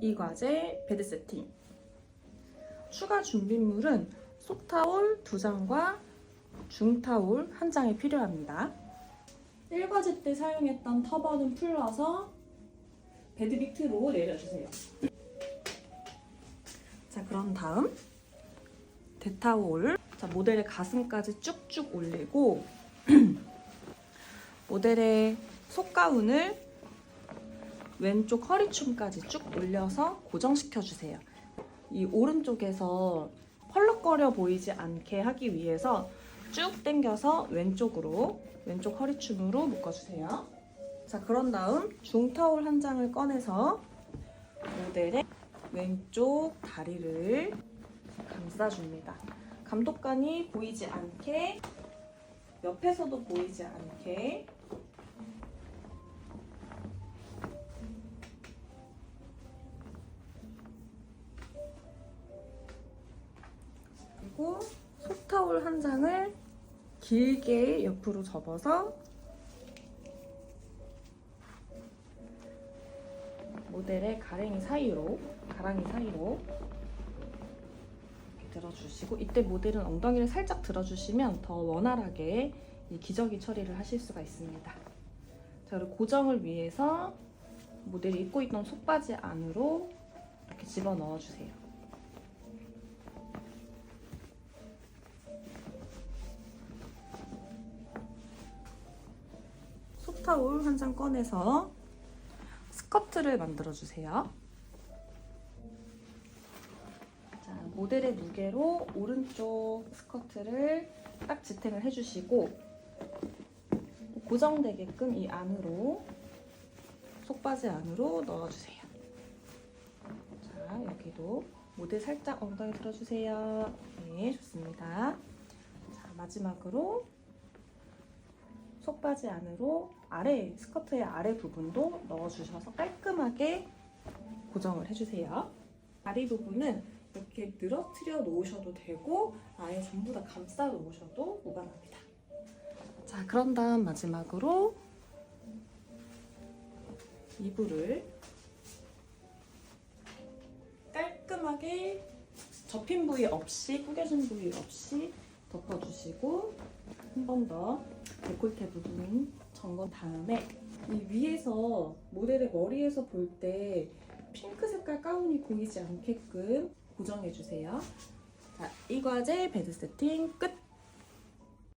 이 과제 베드 세팅. 추가 준비물은 속타올 두 장과 중타올 한 장이 필요합니다. 1과제 때 사용했던 터번은 풀러서 베드 밑으로 내려주세요. 자, 그런 다음 대타올 자, 모델의 가슴까지 쭉쭉 올리고 모델의 속가운을 왼쪽 허리춤까지 쭉 올려서 고정시켜 주세요. 이 오른쪽에서 펄럭거려 보이지 않게 하기 위해서 쭉 당겨서 왼쪽으로 왼쪽 허리춤으로 묶어주세요. 자 그런 다음 중타올 한 장을 꺼내서 모델의 왼쪽 다리를 감싸줍니다. 감독관이 보이지 않게 옆에서도 보이지 않게 그리고 속타올 한 장을 길게 옆으로 접어서 모델의 가랭이 사이로 가랑이 사이로 들어주시고 이때 모델은 엉덩이를 살짝 들어주시면 더 원활하게 이 기저귀 처리를 하실 수가 있습니다. 자 그리고 고정을 위해서 모델이 입고 있던 속바지 안으로 이렇게 집어 넣어주세요. 타올 한 장 꺼내서 스커트를 만들어 주세요. 자, 모델의 무게로 오른쪽 스커트를 딱 지탱을 해주시고 고정되게끔 이 안으로 속바지 안으로 넣어주세요. 자, 여기도 모델 살짝 엉덩이 들어주세요. 네, 좋습니다. 자, 마지막으로 속바지 안으로 아래 스커트의 아래 부분도 넣어주셔서 깔끔하게 고정을 해주세요. 다리 부분은 이렇게 늘어뜨려 놓으셔도 되고 아예 전부 다 감싸 놓으셔도 무방합니다. 자, 그런 다음 마지막으로 이불을 깔끔하게 접힌 부위 없이 구겨진 부위 없이 덮어주시고 한 번 더 데콜테 부분 점검 다음에 이 위에서 모델의 머리에서 볼 때 핑크 색깔 가운이 보이지 않게끔 고정해 주세요. 자, 이 과제 베드 세팅 끝!